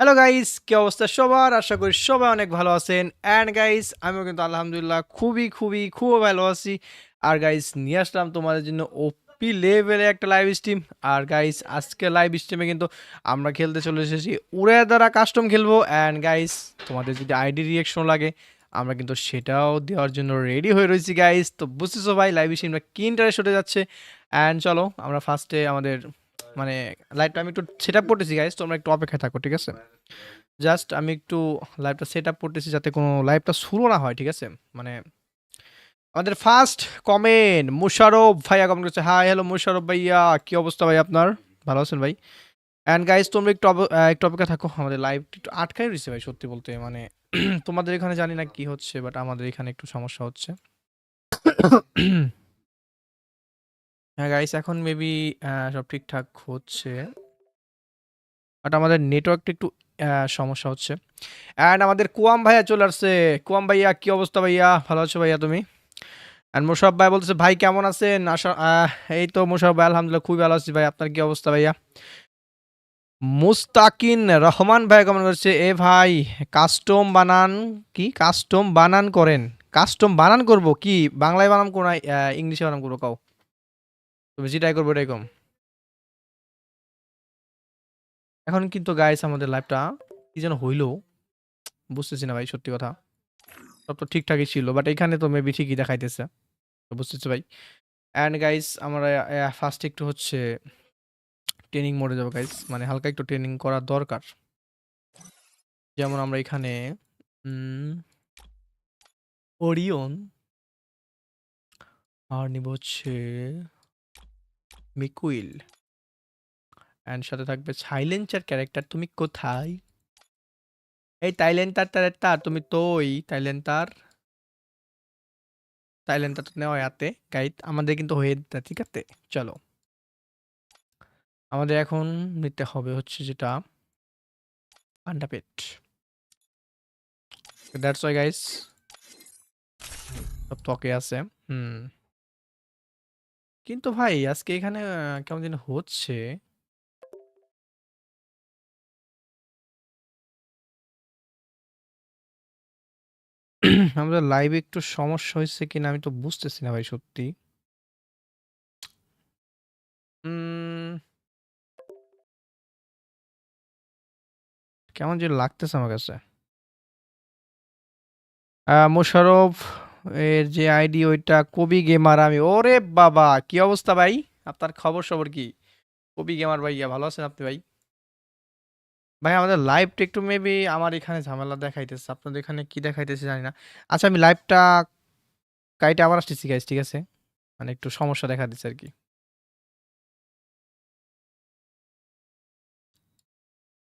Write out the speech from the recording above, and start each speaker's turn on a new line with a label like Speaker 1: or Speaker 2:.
Speaker 1: Hello guys কি অবস্থা সবার? আশা করি সবাই অনেক ভালো আছেন। অ্যান্ড গাইস আমিও কিন্তু আলহামদুলিল্লাহ খুবই খুবই খুব ভালো আছি। আর গাইস নিয়ে আসলাম তোমাদের জন্য ওপি লেভেলে একটা লাইভ স্ট্রিম আর গাইস আজকে লাইভ স্ট্রিমে কিন্তু আমরা খেলতে চলে এসেছি। উড়ে দ্বারা কাস্টম খেলব। অ্যান্ড গাইস তোমাদের যদি আইডি রিয়েকশন লাগে, আমরা কিন্তু সেটাও দেওয়ার জন্য রেডি হয়ে রয়েছি গাইস তো বুঝতেছো ভাই লাইভ স্ট্রিমটা কি ইন্টারেস্ট হতে যাচ্ছে? অ্যান্ড চলো, আমরা ফার্স্টে আমাদের মানে লাইভটা আমি একটু সেট আপ করতেছি গাইস তোমরা একটু অপেক্ষায় থাকো, ঠিক আছে? জাস্ট আমি একটু লাইভটা সেট আপ করতেছি যাতে কোনো লাইভটা শুরু না হয়, ঠিক আছে? মানে আমাদের ফার্স্ট কমেন্ট মুশারফ ভাইয়া কমেন্ট করছে হাই হ্যালো মুশারফ ভাইয়া, কি অবস্থা ভাই আপনার? ভালো আছেন ভাই? অ্যান্ড গাইস তোমরা একটু একটু অপেক্ষা থাকো, আমাদের লাইভ একটু আটকাই রয়েছে ভাই, সত্যি বলতে। মানে তোমাদের এখানে জানি না কি হচ্ছে বাট আমাদের এখানে একটু সমস্যা হচ্ছে। হ্যাঁ গাইস এখন মেবি সব ঠিকঠাক হচ্ছে। বাট আমাদের নেটওয়ার্কটা একটু সমস্যা হচ্ছে। অ্যান্ড আমাদের কুয়াম ভাইয়া চলে আসছে। কুয়াম ভাইয়া, কি অবস্থা ভাইয়া? ভালো আছো ভাইয়া তুমি? অ্যান্ড মোশারফ ভাই বলতেছে, ভাই, কেমন আছেন? আশা এই তো মোশারফ ভাই, আলহামদুলিল্লাহ, খুবই ভালো আছি ভাই। আপনার কি অবস্থা ভাইয়া? মুস্তাকিন রহমান ভাই কেমন করছে, এ ভাই কাস্টম বানান, কি? কাস্টম বানান করেন। কাস্টম বানান করব? কি? বাংলায় বানান কোন ইংলিশে বানান করব, কাও। তুমি যেটাই করব এটাই কম। এখন কিন্তু গাইস আমাদের লাইফটা কি যেন হইল, বুঝতেছি না ভাই সত্যি কথা। সব তো ঠিকঠাকই ছিল বাট এখানে তো মেবি ঠিকই দেখাইতেছে বুঝতেছি ভাই। অ্যান্ড গাইস আমরা ফার্স্ট একটু হচ্ছে ট্রেনিং মোডে যাব গাইস মানে হালকা একটু ট্রেনিং করা দরকার। যেমন আমরা এখানে ওরিয়ন আর নিব হচ্ছে মিকুইল। অ্যান্ড সাথে থাকবে সাইলেন্সার ক্যারেক্টার, তুমি কোথায়? এই তাইলেন্টার তার তুমি তোই তাইলেন্টার তাইলেন্টার তো নেওয়া হাতে। গাইড আমাদের কিন্তু হয়ে যেতে, ঠিক আছে? চলো। আমাদের এখন নিতে হবে হচ্ছে যেটা পান্ডা পেট। দ্যাটস ওয়াই গাইস সব ত্বকে আছে। হুম। কিন্তু ভাই, আজকে এখানে কেমন যেন হচ্ছে? আমাদের লাইভে একটু সমস্যা হয়েছে কিনা আমি তো বুঝতেছি না ভাই সত্যি। কেমন যে লাগতেছে আমার কাছে। মোশারফ এর যে আইডি ওইটা কবি গেমার আমি। ওরে বাবা, কি অবস্থা ভাই? আপনার খবর সবর কি? কবি গেমার ভাইয়া ভালো আছেন আপনি ভাই? ভাই, আমাদের লাইভটা একটু মেবি আমার এখানে ঝামেলা দেখাইতেছে। আপনাদের এখানে কি দেখাইতেছে জানি না। আচ্ছা আমি লাইভটা কাইটা আবার আসতেছি গাইজ ঠিক আছে? মানে একটু সমস্যা দেখা দিচ্ছে আর কি।